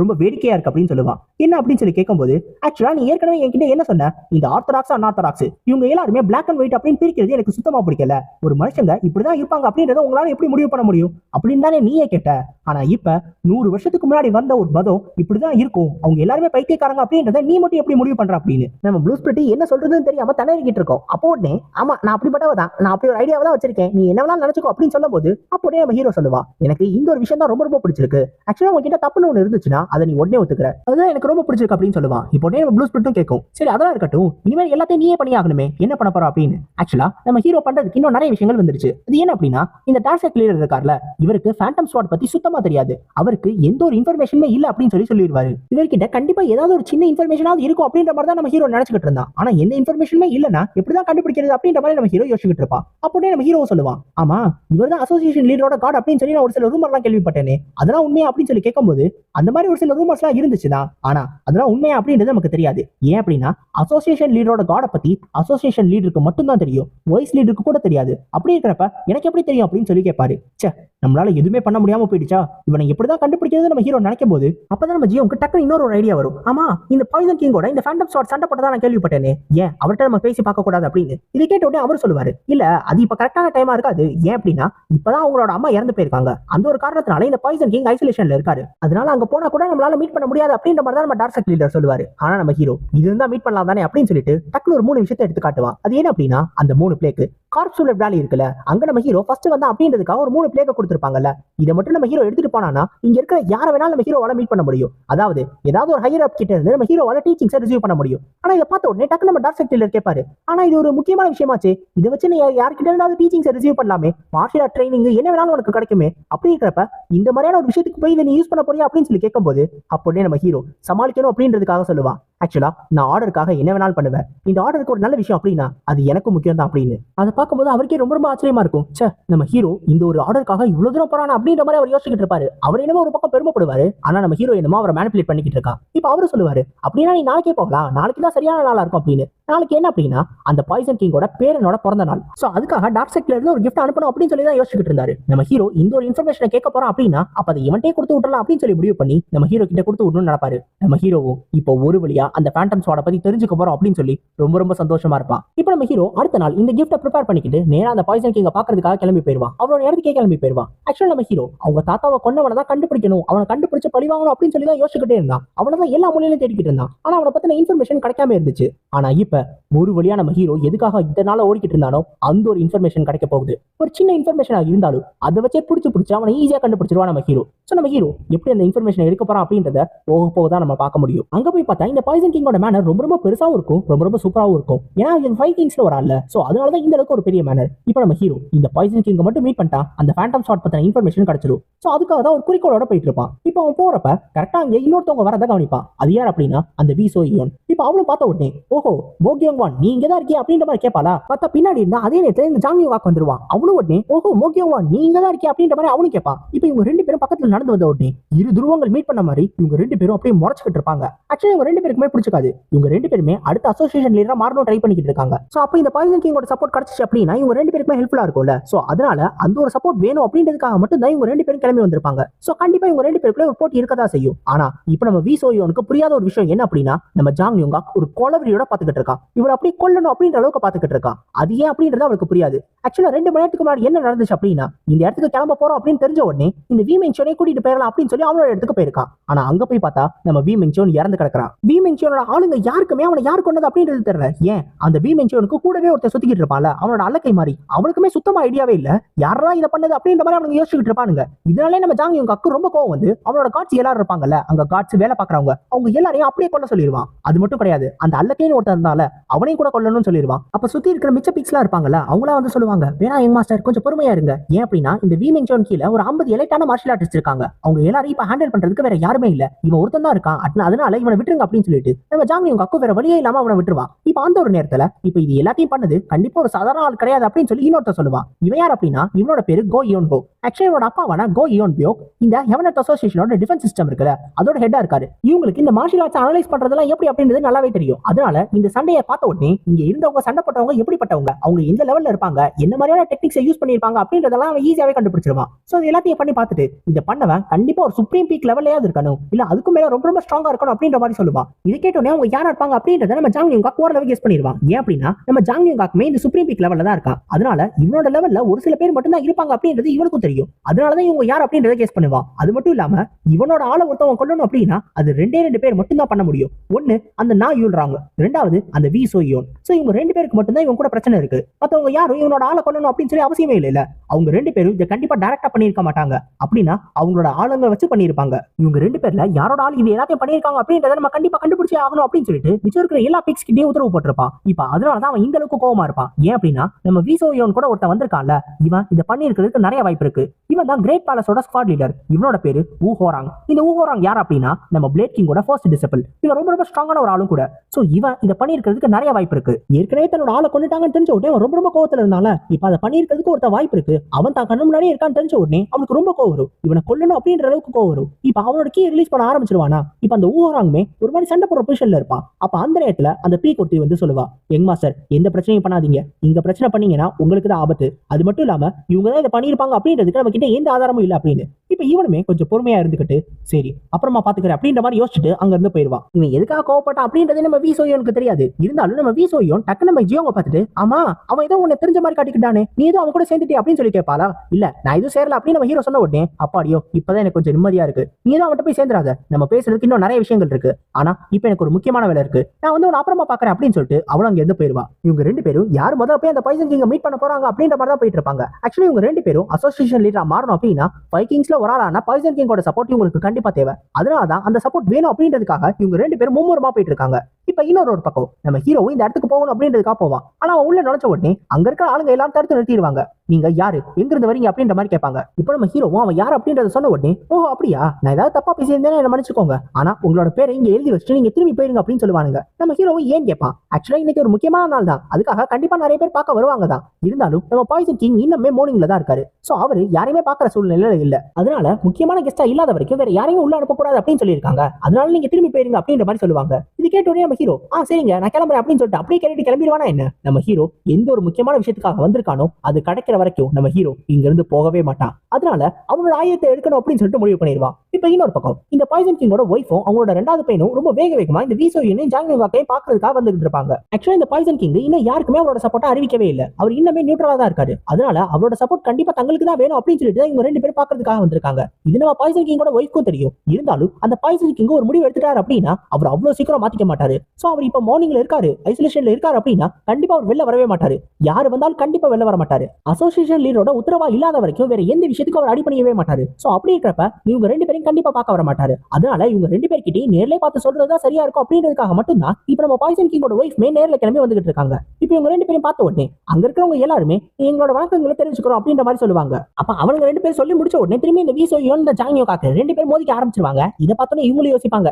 ரொம்ப வேடிக்கையா இருக்கு அப்படின்னு சொல்லுவான். என்ன அப்படின்னு சொல்லி கேட்கும்போது ஆக்சுவலா நீ ஏற்கனவே என்கிட்ட என்ன சொன்ன? இந்த ஆர்த்தடாக்ஸ் அன்ஆர்த்தடாக்ஸ் இவங்க எல்லாருமே பிளாக் அண்ட் ஒயிட் அப்படின்னு பிரிக்கிறது எனக்கு சுத்தமா பிடிக்கல. ஒரு மனுஷங்க இப்படிதான் இருப்பாங்க அப்படின்றத உங்களால எப்படி முடிவு பண்ண முடியும்? அப்படின்னு தானே நீயே கேட்ட. ஆனா இப்ப நூறு வருஷத்துக்கு முன்னாடி வந்த ஒரு மதம் இப்படிதான் இருக்கும். அவங்க எல்லாருமே பைத்தியக்காரங்க அப்படின்றத நீ மட்டும் எப்படி முடிவு பண்ற அப்படின்னு. நம்ம ப்ளூ ஸ்பிரிட் என்ன சொல்றதுன்னு தெரியாம திணறிக்கிட்டு இருக்கோம். அப்போ உடனே ஆமா நான் அப்படிப்பட்டவ தான் நான் அப்படி ஒரு ஐடியாவை தான் வச்சிருக்கேன். நீ என்ன வேணாலும் நினைச்சுக்கோ அப்படின்னு சொல்லும் போது அப்படியே நம்ம ஹீரோ சொல்லுவா எனக்கு இந்த ஒரு விஷயம் தான் ரொம்ப ரொம்ப பிடிச்சிருக்கு. ஆக்சுவலா உங்ககிட்ட தப்புன்னு ஒன்று இருந்துச்சுன்னா அதை நீ உடனே ஒத்துக்கிற. அதுதான் எனக்கு ரொம்ப பிடிச்சிருக்கு அப்படின்னு சொல்லுவா. இப்போ உடனே நம்ம ப்ளூ ஸ்பிரிட்டும் கேட்கும் சரி அதெல்லாம் இருக்கட்டும். இனிமேல் எல்லாத்தையும் நீயே பண்ணி ஆகணுமே. என்ன பண்ண போறோம் அப்படின்னு. ஆக்சுவலா நம்ம ஹீரோ பண்றதுக்கு இன்னும் நிறைய விஷயங்கள் வந்துருச்சு. அது என்ன அப்படின்னா இந்த டார்க் கிளியர் இருக்கார்ல இவருக்கு ஃபேண்டம் ஸ்வாட் பத்தி சுத்தமா தெரியாது. அவருக்கு எந்த ஒரு இன்ஃபர்மேஷனுமே இல்ல அப்படின்னு சொல்லி சொல்லிடுவாரு. இவர்கிட்ட கண்டிப்பா ஏதாவது ஒரு சின்ன இன்ஃபர்மேஷனாவது இருக்கும் அப்படின்ற மாதிரி தான் நம்ம ஹீரோ நினைச்சுக்கிட்டு இருந்தான். ஆனா எந்த இன்ஃபர்மேஷனுமே இல்லைன்னா எப்படிதான் கண்டுபிடிக்கிறது அப்படின்ற மாதிரி நம்ம ஹீரோ யோசிச்சுட்டு இருப்பான். அப்படியே நம்ம ஹீரோ சொல்லுவான். ஆமா இவர் தான் அசோசியேஷன் லீடரோட கார்டு அப்படின்னு சொல்லி நான் ஒரு சில ரூமர்லாம் கேள்விப்பட்டேனே. அதெல்லாம் உண்மையா அப்படின்னு சொல்லி கேட்கும்போது அந்த மாதிரி ஒரு சில ரூமர்ஸ்லாம் இருந்துச்சுதான் ஆனா அதெல்லாம் உண்மையா அப்படின்றது நமக்கு தெரியாது. ஏன் அப்படின்னா அசோசியேஷன் லீடரோட கார்டை பத்தி அசோசியேஷன் லீடருக்கு மட்டும்தான் தெரியும். வைஸ் லீடருக்கு கூட தெரியாது. அப்படி இருக்கிறப்ப எனக்கு எப்படி தெரியும் அப்படின்னு சொல்லி கேட்பாரு. ச்சே நம்மளால எதுவுமே பண்ண முடியாம போயிடுச்சா? இவனை எப்படிதான் கண்டுபிடிக்கிறது நம்ம ஹீரோ நினைக்கும் போது அப்பதான் நம்ம ஜியோவுக்கு டக்கு இன்னொரு ஒரு ஐடியா வரும். ஆமா இந்த பாய்சன் கிங்கோட இந்த ஃபேண்டம் ஸ்வாட் சண்டை போட்டதா நான் கேள்விப்பட்டேனே. ஏன்? அவர்கிட்ட நம்ம பேசி பார்க்க கூடாது அப்படின்னு. இதை கேட்ட உடனே அவர் சொல்லுவாரு. இல்ல அது இப்ப கரெக்டான டைமா இருக்காது. ஏன் அப்படின்னா இப்பதான் அவங்களோட அம்மா இறந்து போயிருக்காங்க. அந்த ஒரு காரணத்தினால இந்த பாய்சன் கிங் ஐசோலேஷன்ல இருக்காரு. அதனால அங்க போனா கூட நம்மளால மீட் பண்ண முடியாது அப்படின்ற மாதிரி தான் நம்ம டார்க் லீடர் சொல்லுவாரு. ஆனா நம்ம ஹீரோ இது இருந்தா மீட் பண்ணலாம் தானே அப்படின்னு சொல்லிட்டு டக்குனு ஒரு மூணு விஷயத்தை எடுத்து காட்டுவான் அது என்ன அப்படின்னா அந்த மூணு பிளேக்கு கார்ப்சூலர் வேலி இருக்குல்ல அங்க நம்ம ஹீரோ ஃபர்ஸ்ட் வந்து அப்படின்றதுக்காக ஒரு மூணு பிளேக்க கொடுத்துருப்பாங்கல்ல. இதை மட்டும் நம்ம ஹீரோ எடுத்துட்டு போனானா இங்க இருக்கிற யார வேணாலும் நம்ம ஹீரோவால மீட் பண்ண முடியும். அதாவது ஏதாவது ஒரு ஹையர் அப் கிட்ட இருந்து நம்ம ஹீரோவால டீச்சிங்ஸை ரிசீவ் பண்ண முடியும். ஆனா இதை பார்த்த உடனே டக்கு நம்ம டார்க் செக்டர் கேட்பாரு ஆனா இது ஒரு முக்கியமான விஷயமாச்சு. இதை வச்சு நீ யார்கிட்ட இருந்தாவது டீச்சிங்ஸை ரிசீவ் பண்ணலாமே. மார்ஷியல் ஆர்ட் ட்ரைனிங் என்ன வேணாலும் உனக்கு கிடைக்குமே. அப்படி இருக்கிறப்ப இந்த மாதிரியான ஒரு விஷயத்துக்கு போய் இதை நீ யூஸ் பண்ண போறியா அப்படின்னு சொல்லி கேட்கும்போது அப்படியே நம்ம ஹீரோ சமாளிக்கணும் அப்படின்றதுக்காக சொல்லுவான் ஆக்சுவலா நான் ஆர்டருக்காக என்ன வேணாலும் பண்ணுவேன். இந்த ஆர்டருக்கு ஒரு நல்ல விஷயம் அப்படின்னா அது எனக்கு முக்கியம் தான் அப்படின்னு. அதை பார்க்கும்போது அவருக்கே ரொம்ப ரொம்ப ஆச்சரியமா இருக்கும். ச்சே நம்ம ஹீரோ இந்த ஒரு ஆர்டருக்காக இவ்வளவு தூரம் போறான் அப்படின்ற மாதிரி அவர் யோசிச்சுட்டு இருப்பாரு. அவர் என்னமோ ஒரு பக்கம் பெருமைப்படுவாரு. ஆனா நம்ம ஹீரோ என்னமோ அவரை மேனிபுலேட் பண்ணிக்கிட்டு இருக்கா. இப்போ அவரு சொல்லுவாரு அப்படின்னா நீ நாளைக்கே போகலாம். நாளைக்கு தான் சரியான நாளா இருக்கும் அப்படின்னு. நாளைக்கு என்ன அப்படின்னா அந்த பாய்சன் கிங்கோட பேரனோட பிறந்த நாள். சோ அதுக்காக டார்க் சைட்ல இருந்து ஒரு கிஃப்ட் அனுப்பணும் அப்படின்னு சொல்லி தான் யோசிச்சுட்டு இருந்தாரு. நம்ம ஹீரோ இந்த ஒரு இன்ஃபர்மேஷனை கேட்க போறோம் அப்படின்னா அப்ப அதை இவன்ட்டே கொடுத்து விடலாம் அப்படின்னு சொல்லி முடிவு பண்ணி நம்ம ஹீரோ கிட்ட கொடுத்து விடணும்னு நினைப்பாரு. நம்ம ஹீரோவும் இப்போ ஒரு வழியா அந்த ஃபேண்டம் ஸ்வாட பத்தி தெரிஞ்சுக்க போறோம் அப்படின்னு சொல்லி ரொம்ப ரொம்ப சந்தோஷமா இருப்பான். இப்போ நம்ம ஹீரோ அடுத்த நாள் இந்த கிஃப்ட்டை ப்ரிப்பேர் பண்ணிக்கிட்டு நேரா அந்த பாய்சன் கிங்க பாக்குறதுக்காக கிளம்பி போயிருவான் அவனோட இடத்துக்கே கிளம்பி போயிருவான் ஆக்சுவலா நம்ம ஹீரோ அவங்க தாத்தாவை கொண்டவனை தான் கண்டுபிடிக்கணும். அவனை கண்டுபிடிச்சு பழி வாங்கணும் அப்படின்னு சொல்லி தான் யோசிச்சுக்கிட்டே இருந்தான். அவனை தான் எல்லா மொழியிலும் தேடிக்கிட்டு இருந்தான். ஆனா அவனை பத்தின இன்ஃபர்மேஷன் கிடைக்காம இருந்துச்சு. ஆனா இப்ப ஒரு வழியான நம்ம ஹீரோ எதுக்காக இதனால ஓடிக்கிட்டு இருந்தானோ அந்த ஒரு இன்ஃபர்மேஷன் கிடைக்க போகுது. ஒரு சின்ன இன்ஃபர்மேஷனாக இருந்தாலும் அதை வச்சே பிடிச்சி பிடிச்சா அவனை ஈஸியா கண்டுபிடிச்சிருவான் நம்ம ஹீரோ ஸோ நம்ம ஹீரோ எப்படி அந்த இன்ஃபர்மேஷன் எடுக்க போறான் அப்படின்றத போக போக தான் நம்ம பார்க்க முடியும். அங்க போய் பார்த்தா இந்த பாய்சன் கிங்கோட மேனர் ரொம்ப ரொம்ப பெருசாவும் இருக்கும் ரொம்ப ரொம்ப சூப்பராகவும் இருக்கும். ஏன்னா இது ஃபைவ் கிங்ஸ்ல ஒரு ஆள்ல ஸோ அதனால தான் இந்த அளவுக்கு ஒரு பெரிய மேனர் இப்போ நம்ம ஹீரோ இந்த பாய்சன் கிங்கை மட்டும் மீட் பண்ணிட்டா அந்த ஃபேண்டம் ஷாட் பத்தின இன்ஃபர்மேஷன் கிடைச்சிடும் ஸோ அதுக்காக தான் ஒரு குறிக்கோளோட போயிட்டு இருப்பான். இப்போ அவன் போறப்ப கரெக்டா அங்கே இன்னொருத்தவங்க வரதை கவனிப்பான். அது யார் அப்படின்னா அந்த பி சோயோன் இப்போ அவளும் பார்த்த உடனே ஓஹோ மோகியோங் வான் நீ இங்கே தான் இருக்கியா? அப்படின்ற மாதிரி கேட்பாளா? பார்த்தா பின்னாடி இருந்தா அதே நேரத்தில் இந்த ஜாங்கியோ வாக் வந்துருவான். அவனும் உடனே ஓஹோ மோகியோங் வான் நீ இங்கே தான் இருக்கியா? அப்படின்ற மாதிரி அவனும் கேட்பான். இப்போ இவங்க ரெண்டு பேரும் பக்கத்துல நடந்து வந்த உடனே இரு துருவங்கள் மீட் பண்ண மாதிரி இவங்க ரெண்டு பேரும் அப்படியே முறைச்சிக்கிட்டு இருப்பாங்க. ஆக்சுவலி இவங்க ரெண்டு பேருக்குமே பிடிச்சிக்காது இவங்க ரெண்டு பேருமே அடுத்த அசோசியேஷன் லீடரா மாறணும் ட்ரை பண்ணிக்கிட்டு இருக்காங்க. ஸோ அப்போ இந்த பாய்சன் கிங்கோட சப்போர்ட் கிடைச்சிச்சு அப்படின்னா இவங்க ரெண்டு பேருக்குமே ஹெல்ப்ஃபுல்லா இருக்கும்ல. ஸோ அதனால அந்த ஒரு சப்போர்ட் வேணும் அப்படின்றதுக்காக மட்டும் தான் இவங்க ரெண்டு பேரும் கிளம்பி வந்திருப்பாங்க. ஸோ கண்டிப்பா இவங்க ரெண்டு பேருக்குள்ள ஒரு போட்டி இருக்கதா செய்யும். ஆனா இப்போ நம்ம வி சோயோனுக்கு புரியாத ஒரு விஷயம் என்ன அப்படின்னா நம்ம ஜாங் யோங்கா ஒரு கொலவரியோட பாத்துக்கிட்டு இருக்கான். இவர் அப்படியே கொல்லணும் அப்படின்ற அளவுக்கு பாத்துக்கிட்டு இருக்கான். அது ஏன் அப்படின்றது அவருக்கு புரியாது. ஆக்சுவலா ரெண்டு மணி நேரத்துக்கு முன்னாடி என்ன நடந்துச்சு அப்படின்னா இந்த இடத்துக்கு கிளம்ப போறோம் அப்படின்னு தெரிஞ்ச உடனே இந்த வி மென்ஷனே கூட்டிட்டு போயிடலாம் அப்படின்னு சொல்லி அவனோட இடத்துக்கு போயிருக்கான். ஆனா அங்க போய் பார்த்தா நம்ம வி இறந்து கிடக்குறான். வி மென்ஷனோட ஆளுங்க யாருக்குமே அவனை யார் கொண்டது அப்படின்றது தெரியல. ஏன்? அந்த வி மென்ஷனுக்கு கூடவே ஒருத்தர் சுத்திக்கிட்டு இருப்பான்ல அவனோட அல்லக்கை மாதிரி. அவனுக்குமே சுத்தமா ஐடியாவே இல்ல யாரா இதை பண்ணது அப்படின்ற மாதிரி அவனுக்கு யோசிச்சுட்டு இருப்பானுங்க. இதனாலே நம்ம ஜாங் இவங்க அக்கு ரொம்ப கோவம் வந்து அவனோட காட்சி எல்லாரும் இருப்பாங்கல்ல அங்க காட்சி வேலை பாக்குறவங்க அவங்க எல்லாரையும் அப்படியே கொல்ல சொல்லிடுவான். அது மட்டும் கிடையாது அந்த அல்லக்கைன்னு ஒருத்தர் இருந்தால அவனையும் கூட கொல்லணும்னு சொல்லிடுவான். அப்ப சுத்தி இருக்கிற மிச்ச பிக்ஸ்லாம் இருப்பாங்கல்ல அவங்களா வந்து சொல்லுவாங்க வேணா எங்க மாஸ்டர் கொஞ்சம் பொறுமையா இருங்க. ஏன் அப்படின்னா இந்த வி மென்ஷன் கீழே ஒரு ஐம்பது எலைட்டான மார்ஷல் ஆர்டிஸ்ட் இருக்காங்க. இருக்காங்க அவங்க எல்லாரையும் இப்ப ஹேண்டில் பண்றதுக்கு வேற யாருமே இல்ல. இவன் ஒருத்தன் தான் இருக்கான். அதனால இவனை விட்டுருங்க அப்படின்னு சொல்லிட்டு நம்ம ஜாங் உங்க அக்கு வேற வழியே இல்லாம அவனை விட்டுருவான் இப்ப அந்த ஒரு நேரத்துல இப்ப இது எல்லாத்தையும் பண்ணது. கண்டிப்பா ஒரு சாதாரண ஆள் கிடையாது அப்படின்னு சொல்லி இன்னொருத்த சொல்லுவான். இவன் யார் அப்படின்னா இவனோட பேரு கோ யோன் கோ ஆக்சுவலி இவனோட அப்பாவான கோ யோன் பியோ இந்த ஹெவனட் அசோசியேஷனோட டிஃபென்ஸ் சிஸ்டம் இருக்குல்ல அதோட ஹெட்டா இருக்காரு. இவங்களுக்கு இந்த மார்ஷியல் ஆர்ட்ஸ் அனலைஸ் பண்றதெல்லாம் எப்படி அப்படின்றது நல்லாவே தெரியும். அதனால இந்த சண்டையை பார்த்த உடனே இங்க இருந்தவங்க சண்டை போட்டவங்க எப்படிப்பட்டவங்க அவங்க எந்த லெவல்ல இருப்பாங்க என்ன மாதிரியான டெக்னிக்ஸை யூஸ் பண்ணிருப்பாங்க அப்படின்றதெல்லாம் அவன் ஈஸியாவே கண்டுபிடிச்சிருவான். சோ எல்லாத்தையும் பண்ணி பார்த்துட்டு இந்த பண்ண பண்ணவன் கண்டிப்பா ஒரு சுப்ரீம் பீக் லெவல்லையாவது இருக்கணும். இல்ல அதுக்கு மேல ரொம்ப ரொம்ப ஸ்ட்ராங்கா இருக்கணும் அப்படின்ற மாதிரி சொல்லுவான் இது கேட்டோடனே அவங்க யாரா இருப்பாங்க அப்படின்றத நம்ம ஜாங் யுங்கா ஓரளவு கெஸ் பண்ணிடுவான் ஏன் அப்படின்னா நம்ம ஜாங் யூங்காக்குமே இந்த சுப்ரீம் பீக் லெவல்ல தான் இருக்கா. அதனால இவனோட லெவல்ல ஒரு சில பேர் மட்டும் தான் இருப்பாங்க அப்படின்றது இவனுக்கும் தெரியும். அதனாலதான் இவங்க யார் அப்படின்றத கேஸ் பண்ணுவான் அது மட்டும் இல்லாம இவனோட ஆளை ஒருத்தவன் கொல்லணும் அப்படின்னா அது ரெண்டே ரெண்டு பேர் மட்டும் தான் பண்ண முடியும். ஒன்னு அந்த நா யூல்றாங்க ரெண்டாவது அந்த வி சோயோன் சோ இவங்க ரெண்டு பேருக்கு மட்டும் தான் இவங்க கூட பிரச்சனை இருக்கு. மத்தவங்க யாரும் இவனோட ஆளை கொல்லணும் அப்படின்னு சொல்லி அவசியமே இல்லை அவங்க ரெண்டு பேரும் இதை கண்டிப்பா டைரக்டா பண்ணியிருக்க மாட்டாங்க. அப்படின்னா அவங்களோட ஆளுங்களை வச்சு பண்ணியிருப்பாங்க. இவங்க ரெண்டு பேர்ல யாரோட ஆள் இது எல்லாத்தையும் பண்ணியிருக்காங்க அப்படின்றத நம்ம கண்டிப்பா கண்டுபிடிச்சி ஆகணும் அப்படின்னு சொல்லிட்டு மிச்சம் இருக்கிற எல்லா பிக்ஸ் கிட்டே உத்தரவு போட்டிருப்பான். இப்ப அதனாலதான் அவன் இந்த அளவுக்கு கோவமா இருப்பான். ஏன் அப்படின்னா நம்ம விசோயோன் கூட ஒருத்தன் வந்திருக்கான்ல இவன் இதை பண்ணியிருக்கிறதுக்கு நிறைய வாய்ப்பு இருக்கு. இவன் தான் கிரேட் பேலஸோட ஸ்குவாட் லீடர் இவனோட பேரு ஊஹோராங் இந்த ஊஹோராங் யார் அப்படின்னா நம்ம பிளேட் கிங்கோட ஃபர்ஸ்ட் டிசிபிள் இவன் ரொம்ப ரொம்ப ஸ்ட்ராங்கான ஒரு ஆளும் கூட. சோ இவன் இதை பண்ணியிருக்கிறதுக்கு நிறைய வாய்ப்பு இருக்கு. ஏற்கனவே தன்னோட ஆளை கொண்டுட்டாங்கன்னு தெரிஞ்ச உடனே அவன் ரொம்ப ரொம்ப கோவத்துல இருந்தால இப்ப அதை பண்ணியிருக்கிறதுக்கு ஒருத்த வாய்ப்பு இருக்கு. அவன் தான் கண்ணு முன்னாடியே இருக்கான்னு தெரிஞ்ச உடனே அவனுக்கு ரொம்ப கோவம் வரும். இவனை கொல்லணும் அப்படின்ற அளவுக்கு கோவம் வரும். இப்ப அவனோட கீ ரிலீஸ் பண்ண ஆரம்பிச்சிருவானா? இப்ப அந்த ஊராங்குமே ஒரு மாதிரி சண்டை போடுற பொசிஷன்ல இருப்பான். அப்ப அந்த நேரத்துல அந்த பீ ஒருத்தி வந்து சொல்லுவா யங் மாஸ்டர் எந்த பிரச்சனையும் பண்ணாதீங்க. இங்க பிரச்சனை பண்ணீங்கன்னா உங்களுக்கு தான் ஆபத்து. அது மட்டும் இல்லாம இவங்க தான் இதை பண்ணியிருப்பாங்க அப்படின்றதுக்கு நம்ம கிட்ட எந்த ஆதாரமும் இல்ல அப்படின்னு. இப்போ இவனுமே கொஞ்சம் பொறுமையா இருந்துக்கிட்டு சரி அப்புறமா பாத்துக்கிறேன் அப்படின்ற மாதிரி யோசிச்சுட்டு அங்க இருந்து போயிருவான் இவன் எதுக்காக கோவப்பட்டான் அப்படின்றது நம்ம வி சோயோனுக்கு தெரியாது. இருந்தாலும் நம்ம வி சோயோன் டக்கு நம்ம ஜியோங்க பார்த்துட்டு ஆமா அவன் ஏதோ உன்னை தெரிஞ்ச மாதிரி காட்டிக்கிட்டானே நீ ஏதோ அவன் கூட சேர்ந்துட்டே அப்படின்னு சொல்லி கேட்பாளா? இல்ல நான் எதுவும் சேரல அப்படின்னு நம்ம ஹீரோ சொன்ன உடனே அப்பாடியோ இப்பதான் எனக்கு கொஞ்சம் நிம்மதியா இருக்கு. நீ ஏதோ அவன்கிட்ட போய் சேர்ந்துடாத நம்ம பேசுறதுக்கு இன்னும் நிறைய விஷயங்கள் இருக்கு. ஆனா இப்ப எனக்கு ஒரு முக்கியமான வேலை இருக்கு. நான் வந்து உன்னை அப்புறமா பாக்குறேன் அப்படின்னு சொல்லிட்டு அவளும் அங்க இருந்து போயிருவா இவங்க ரெண்டு பேரும் யார் முதல்ல போய் அந்த பைசன் கிங்க மீட் பண்ண போறாங்க? அப்படின்ற மாதிரி தான் போயிட்டு இருப்பாங்க. ஆக்சுவலி இவங்க ரெண்டு பேரும் அசோசியேஷன் லீடரா மாறணும் அப்படின்னா பைக்கிங்ஸ்ல ஒரு ஆளான பாய்சன் கிங்கோட சப்போர்ட் இவங்களுக்கு கண்டிப்பா தேவை. அதனால தான் அந்த சப்போர்ட் வேணும் அப்படின்றதுக்காக இவங்க ரெண்டு பேரும் மும்முரமா போயிட்டு இருக்காங்க. இப்ப இன்னொரு ஒரு பக்கம் நம்ம ஹீரோ இந்த இடத்துக்கு போகணும் அப்படின்றதுக்காக போவான். ஆனா அவன் உள்ள நுழைச்ச உடனே அங்க இருக்கிற ஆளுங்க எல்லாம் தடுத்து நிறுத்திடுவாங்க. நீங்க யாரு? எங்க இருந்து வரீங்க அப்படின்ற மாதிரி கேட்பாங்க. இப்போ நம்ம ஹீரோவும் அவன் யார் அப்படின்றத சொன்ன உடனே ஓஹோ அப்படியா? நான் ஏதாவது தப்பா பேசியிருந்தேன் என்ன மன்னிச்சுக்கோங்க. ஆனா உங்களோட பேரை இங்க எழுதி வச்சுட்டு நீங்க திரும்பி போயிருங்க அப்படின்னு சொல்லுவானுங்க. நம்ம ஹீரோவும் ஏன் கேட்பான்? ஆக்சுவலா இன்னைக்கு ஒரு முக்கியமான நாள் தான். அதுக்காக கண்டிப்பா நிறைய பேர் பார்க்க வருவாங்க தான். இருந்தாலும் நம்ம பாய்சன் கிங் இன்னுமே மோர்னிங்ல தான் இருக்காரு. சோ அவரு யாரையுமே பாக்குற சூழ்நிலையில இல்ல. அதனால முக்கியமான கெஸ்டா இல்லாத வரைக்கும் வேற யாரையும் உள்ள அனுப்பக்கூடாது அப்படின்னு சொல்லியிருக்காங்க. அதனால நீங்க திரும்பி போயிருங்க அப்படின்ற மாதிரி சொல்லுவாங்க. இது கேட்ட உடனே நம்ம ஹீரோ ஆ சரிங்க. நான் கிளம்புறேன் அப்படின்னு சொல்லிட்டு அப்படியே கேட்டுட்டு கிளம்பிடுவானா என்ன? நம்ம ஹீரோ எந்த ஒரு முக்கியமான விஷயத்துக்காக வந்திருக்கானோ அது கிடைக்கிற வரைக்கும் நம்ம ஹீரோ இங்க இருந்து போகவே மாட்டான். அதனால அவனோட ஆயத்தை எடுக்கணும் அப்படின்னு சொல்லிட்டு முடிவு பண்ணிடுவான். இப்ப இன்னொரு பக்கம் இந்த பாய்சன் கிங்கோட ஒய்ஃபும் அவங்களோட ரெண்டாவது பையனும் ரொம்ப வேக வேகமா இந்த வீசோயும் ஜாங்வாக்கையும் பாக்குறதுக்காக வந்துட்டு இருப்பாங்க. ஆக்சுவலா இந்த பாய்சன் கிங் இன்னும் யாருக்குமே அவரோட சப்போர்ட்டா அறிவிக்கவே இல்லை. அவர் இன்னுமே நியூட்ரலா தான் இருக்காரு. அதனால அவரோட சப்போர்ட் கண்டிப்பா தங்களுக்கு தான் வேணும் அப்படின்னு சொல்லிட்டு இவங்க ரெண்டு பேரும் பாக்குறதுக்காக வந்திருக்காங்க. இது நம்ம பாய்சன் கிங்கோட ஒய்ஃப்க்கும் தெரியும். இருந்தாலும் அந்த பாய்சன் கிங் ஒரு முடிவு எடுத்துட்டாரு அப்படின்னா அவர் அவ்வளவு சீக்கிரம் மாத்திக்க மாட்டாரு. சோ அவர் இப்ப மார்னிங்ல இருக்காரு ஐசோலேஷன்ல இருக்காரு அப்படின்னா கண்டிப்பா அவர் வெளில வரவே மாட்டாரு. யாரு வந்தாலும் கண்டிப்பா வெளில வர மாட்டாரு. அசோசியேஷன் லீடரோட உத்தரவா இல்லாத வரைக்கும் வேற எந்த விஷயத்துக்கும் அவர் அடிப்பணியவே மாட்டாரு. சோ அப்படி இருக்கிறப்ப இவங்க ரெண்டு பேரும் கண்டிப்பா பார்க்க வர மாட்டாரு. அதனால இவங்க ரெண்டு பேர்கிட்டையும் நேர்ல பார்த்து சொல்றதுதான் சரியா இருக்கும் அப்படின்றதுக்காக மட்டும்தான் இப்ப நம்ம பாய்சன் கிங்கோட ஒய்ஃப்மே நேர்ல கிளம்பி வந்துகிட்டு இருக்காங்க. இப்போ இவங்க ரெண்டு பேரும் பார்த்த உடனே அங்க இருக்கிறவங்க எல்லாருமே எங்களோட வணக்கங்களை தெரிஞ்சுக்கிறோம் அப்படின்ற மாதிரி சொல்லுவாங்க. அப்ப அவங்க ரெண்டு பேரும் சொல்லி முடிச்ச உடனே திரும்பி இந்த வீசோயோ இந்த ஜாங்கியோ காக்கு ரெண்டு பேரும் மோதிக்க ஆரம்பிச்சிருவாங்க. இதை பார்த்தோன்னே இவங்களும் யோசிப்பாங்க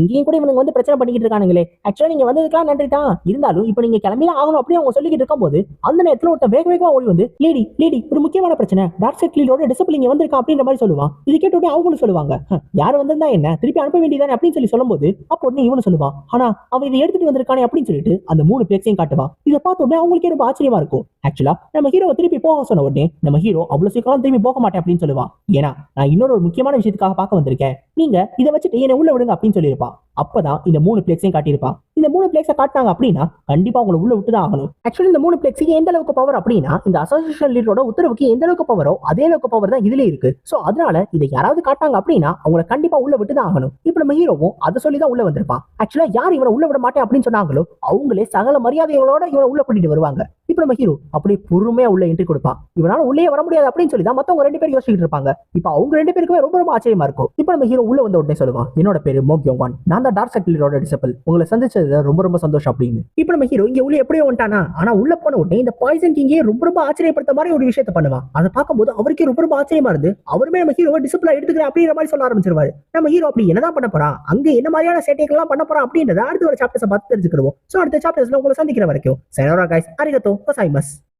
இங்கேயும் கூட இவனுங்க வந்து பிரச்சனை பண்ணிக்கிட்டு இருக்கானுங்களே ஆக்சுவலா நீங்க வந்ததுக்கெல்லாம் நன்றி தான் இருந்தாலும் இப்போ நீங்க கிளம்பி ஆகணும் அப்படின்னு அவங்க சொல்லிக்கிட்டு இருக்கும்போது அந்த நேரத்துல ஒருத்தன் வேக வேகமா ஓடி வந்து லேடி லேடி ஒரு முக்கியமான பிரச்சனை. டார்க் சைட் லீடோட டிசிப்ளின் வந்திருக்கான் அப்படின்ற மாதிரி சொல்லுவான். இது கேட்ட உடனே அவங்களும் சொல்லுவாங்க யார் வந்திருந்தா என்ன? திருப்பி அனுப்ப வேண்டியதானே அப்படின்னு சொல்லி சொல்லும்போது அப்போ உடனே இவனு சொல்லுவான் ஆனா அவன் இதை எடுத்துட்டு வந்திருக்கானே? அப்படின்னு சொல்லிட்டு அந்த மூணு பிளேக்ஸையும் காட்டுவான். இதை பார்த்த உடனே அவங்களுக்கே ரொம்ப ஆச்சரியமா இருக்கும். ஆக்சுவலா நம்ம ஹீரோவை திருப்பி போக சொன்ன உடனே நம்ம ஹீரோ அவ்வளவு சீக்கிரம் திரும்பி போக மாட்டேன் அப்படின்னு சொல்லுவான். ஏன்னா நான் இன்னொரு ஒரு முக்கியமான விஷயத்துக்காக பார்க்க வந்திருக்கேன். நீங்க இதை வச்சுட்டு என்னை உள்ள விடுங்க அப்படின்னு சொல்லியிருப்பான். அப்பதான் இந்த மூணு பிளேக்ஸையும் காட்டியிருப்பான் இந்த மூணு பிளேக்ஸை காட்டினாங்க அப்படின்னா கண்டிப்பா உங்களை உள்ள விட்டு தான் ஆகணும். ஆக்சுவலி இந்த மூணு பிளேக்ஸுக்கு எந்த அளவுக்கு பவர் அப்படின்னா இந்த அசோசியேஷன் லீடரோட உத்தரவுக்கு எந்த அளவுக்கு பவரோ அதே அளவுக்கு பவர் தான் இதுல இருக்கு. சோ அதனால இதை யாராவது காட்டாங்க அப்படின்னா அவங்களை கண்டிப்பா உள்ள விட்டு தான் ஆகணும். இப்போ நம்ம ஹீரோவும் அதை சொல்லி தான் உள்ள வந்திருப்பான். ஆக்சுவலா யார் இவனை உள்ள விட மாட்டேன் அப்படின்னு சொன்னாங்களோ அவங்களே சகல மரியாதைகளோட இவனை உள்ள கூட்டிட்டு வருவாங்க. இப்போ நம்ம ஹீரோ அப்படி பொறுமையா உள்ள என்ட்ரி கொடுப்பான். இவனால உள்ளே வர முடியாது அப்படின்னு சொல்லி தான் மத்தவங்க ரெண்டு பேரும் யோசிச்சுட்டு இருப்பாங்க. இப்போ அவங்க ரெண்டு பேருக்குமே ரொம்ப ரொம்ப ஆச்சரியமா இருக்கும். இப்போ நம்ம ஹீரோ உள்ள வந்த உடனே சொல்லுவான் என்னோட பேரு மோக்யோங்கான் நான் தான் டார்க் சர்க்கிளோட டிசபிள் உங்களை சந்திச்சது ரொம்ப ரொம்ப சந்தோஷம் அப்படின்னு. இப்போ நம்ம ஹீரோ இங்க உள்ள எப்படியோ வந்துட்டானா? ஆனா உள்ள போன உடனே இந்த பாய்சன் கிங்கே ரொம்ப ரொம்ப ஆச்சரியப்படுத்த மாதிரி ஒரு விஷயத்த பண்ணுவான். அதை பார்க்கும்போது அவருக்கே ரொம்ப ரொம்ப ஆச்சரியமா இருந்து அவருமே நம்ம ஹீரோவை டிசிப்ளா எடுத்துக்கிறேன் அப்படிங்கிற மாதிரி சொல்ல ஆரம்பிச்சிருவாரு. நம்ம ஹீரோ அப்படி என்னதான் பண்ண போறான்? அங்க என்ன மாதிரியான சேட்டைகள்லாம் பண்ண போறான் அப்படின்றத அடுத்த ஒரு சாப்டர்ஸ் பார்த்து தெரிஞ்சுக்கிறோம் சோ அடுத்த சாப்டர்ஸ்ல உங்களை சந்திக்கிற வரைக்கும் சைனோரா கைஸ் அரிகத்தோ ございます。